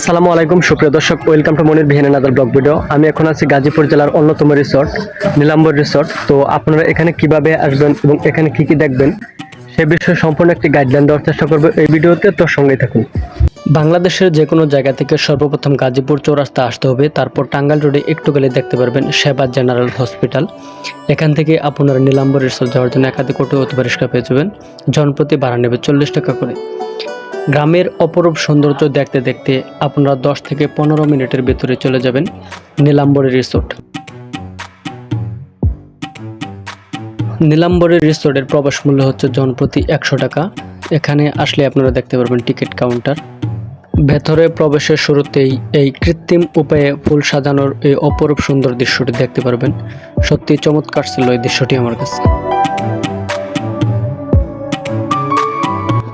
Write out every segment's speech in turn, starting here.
আসসালামু আলাইকুম, সুপ্রিয় দর্শক welcome to Monir Bihan other blog video আমি এখন আছি গাজীপুর জেলার অন্যতম রিসোর্ট নীলাম্বর রিসোর্ট তো আপনারা এখানে কীভাবে আসবেন এবং এখানে কি কি দেখবেন, সে বিষয়ে সম্পূর্ণ একটি গাইডলাইন দেওয়ার চেষ্টা করব এই ভিডিওতে, তো সঙ্গেই থাকুন। বাংলাদেশের যে কোনো জায়গা থেকে সর্বপ্রথম গাজীপুর চৌরাস্তা আসতে হবে, তারপর টাঙ্গাইল রোডে একটু গেলে দেখতে পারবেন সেবা জেনারেল হসপিটাল। এখান থেকে আপনারা নীলাম্বর রিসোর্ট যাওয়ার জন্য একাধিক অটো অতি পরিষ্কার পেয়ে যাবেন, জনপ্রতি ভাড়া নেবে চল্লিশ টাকা করে। গ্রামের অপরূপ সৌন্দর্য দেখতে দেখতে আপনারা দশ থেকে পনেরো মিনিটের ভেতরে চলে যাবেন নীলাম্বরী রিসোর্ট। নীলাম্বরী রিসোর্টের প্রবেশ মূল্য হচ্ছে জনপ্রতি একশো টাকা। এখানে আসলে আপনারা দেখতে পারবেন টিকিট কাউন্টার। ভেতরে প্রবেশের শুরুতেই এই কৃত্রিম উপায়ে ফুল সাজানোর এই অপরূপ সুন্দর দৃশ্যটি দেখতে পারবেন। সত্যি চমৎকার ছিল এই দৃশ্যটি আমার কাছে।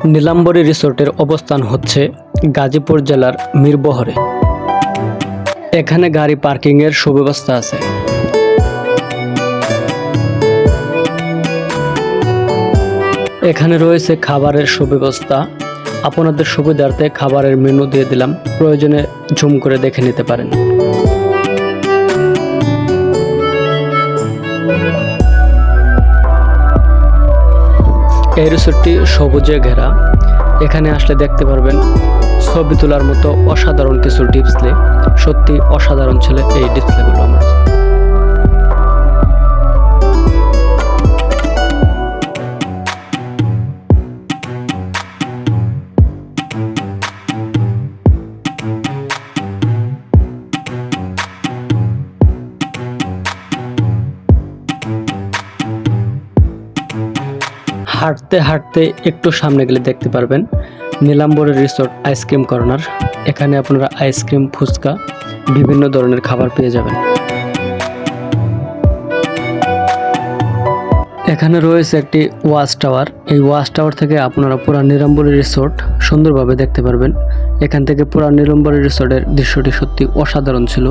নীলাম্বরী রিসোর্টের অবস্থান হচ্ছে গাজীপুর জেলার মিরবহরে। এখানে গাড়ি পার্কিংয়ের সুব্যবস্থা আছে। এখানে রয়েছে খাবারের সুব্যবস্থা। আপনাদের সুবিধার্থে খাবারের মেনু দিয়ে দিলাম। প্রয়োজনে জুম করে দেখে নিতে পারেন। এই রিসোর্টটি সবুজে ঘেরা। এখানে আসলে দেখতে পারবেন ছবি তোলার মতো অসাধারণ কিছু ডিসপ্লে। সত্যি অসাধারণ ছেলে এই ডিসপ্লেগুলো আমার। হাঁটতে হাঁটতে একটু সামনে গেলে দেখতে পারবেন নীলাম্বরের রিসোর্ট আইসক্রিম কর্নার। এখানে আপনারা আইসক্রিম, ফুচকা, বিভিন্ন ধরনের খাবার পেয়ে যাবেন। এখানে রয়েছে একটি ওয়াচ টাওয়ার। এই ওয়াচ টাওয়ার থেকে আপনারা পুরা নিলাম্বরী রিসোর্ট সুন্দরভাবে দেখতে পারবেন। এখান থেকে পুরা নিলাম্বরী রিসোর্টের দৃশ্যটি সত্যি অসাধারণ ছিল।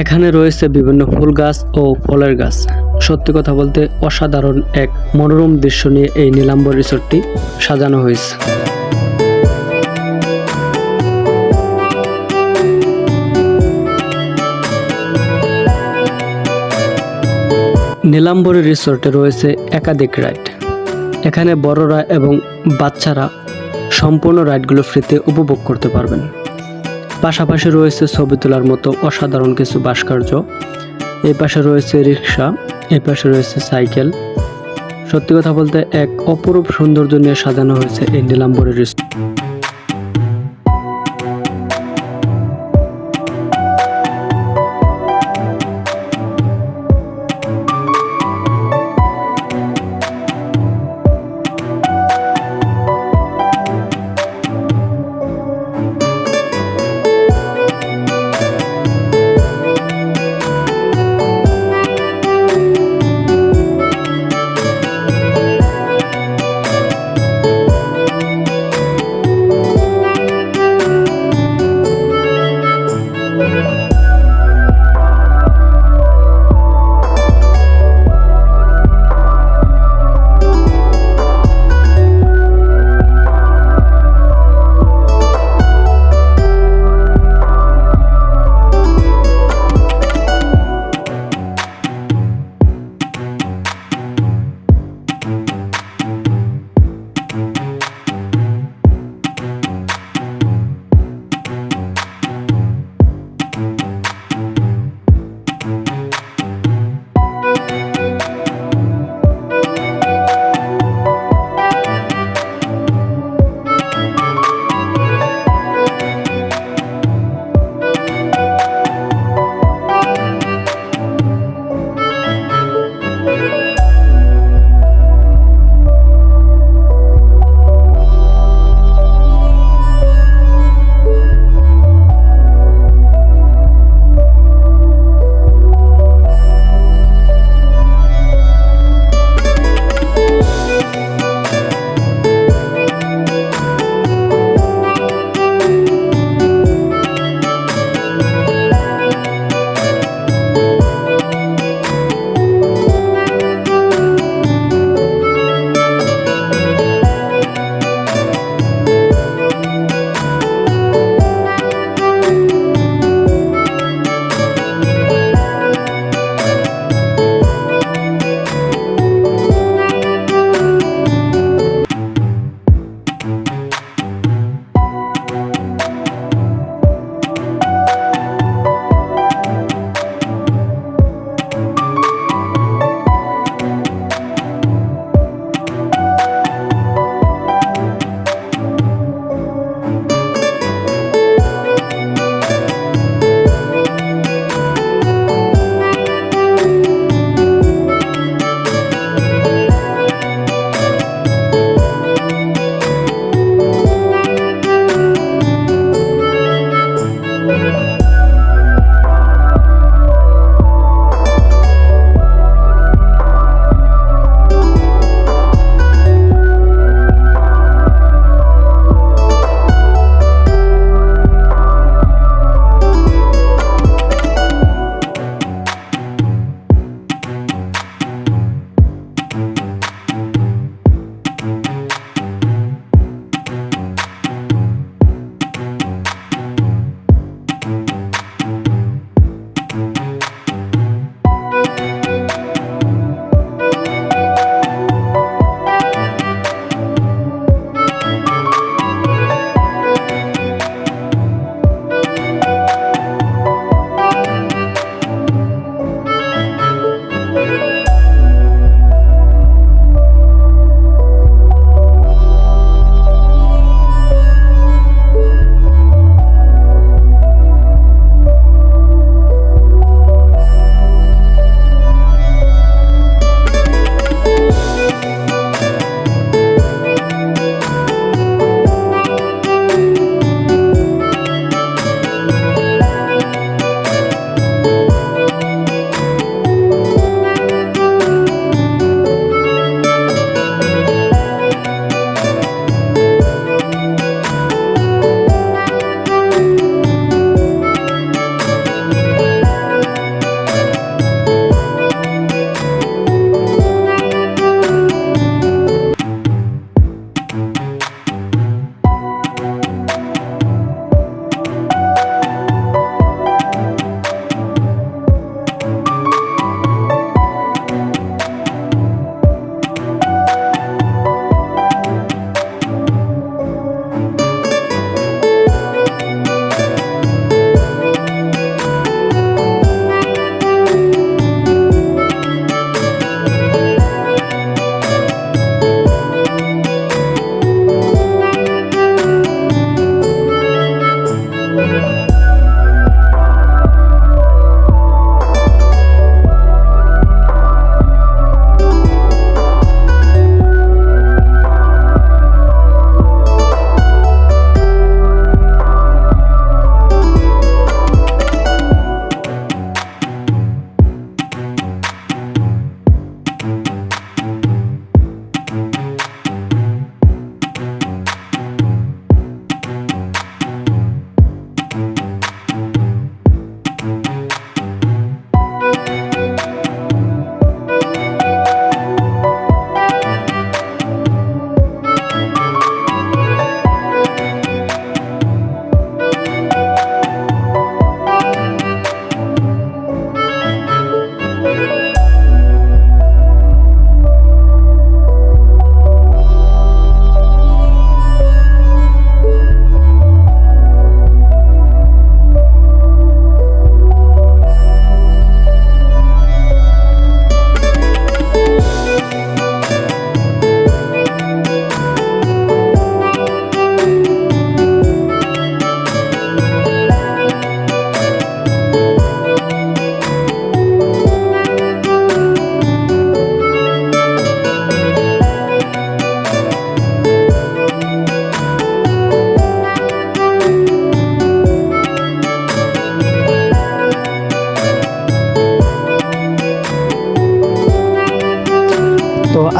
এখানে রয়েছে বিভিন্ন ফুল গাছ ও ফলের গাছ। সত্যি কথা বলতে অসাধারণ এক মনোরম দৃশ্য নিয়ে এই নীলাম্বর রিসোর্টটি সাজানো হয়েছে। নীলাম্বরী রিসোর্টে রয়েছে একাধিক রাইড। এখানে বড়রা এবং বাচ্চারা সম্পূর্ণ রাইডগুলো ফ্রিতে উপভোগ করতে পারবেন। পাশাপাশি রয়েছে ছবি তোলার মতো অসাধারণ কিছু ভাস্কর্য। এই পাশে রয়েছে রিক্সা এই পাশে রয়েছে সাইকেল। সত্যি কথা বলতে, এক অপরূপ সৌন্দর্য নিয়ে সাজানো হয়েছে এই নীলাম্বরের রিসোর্ট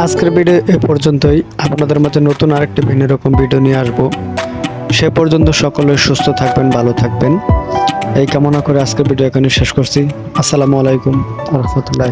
আজকের ভিডিও এ পর্যন্তই। আপনাদের মাঝে নতুন আরেকটি ভিন্ন রকম ভিডিও নিয়ে আসব। সে পর্যন্ত সকলে সুস্থ থাকবেন, ভালো থাকবেন। এই কামনা করে আজকের ভিডিও এখানে শেষ করছি। আসসালামু আলাইকুম রহমতুল্লাহ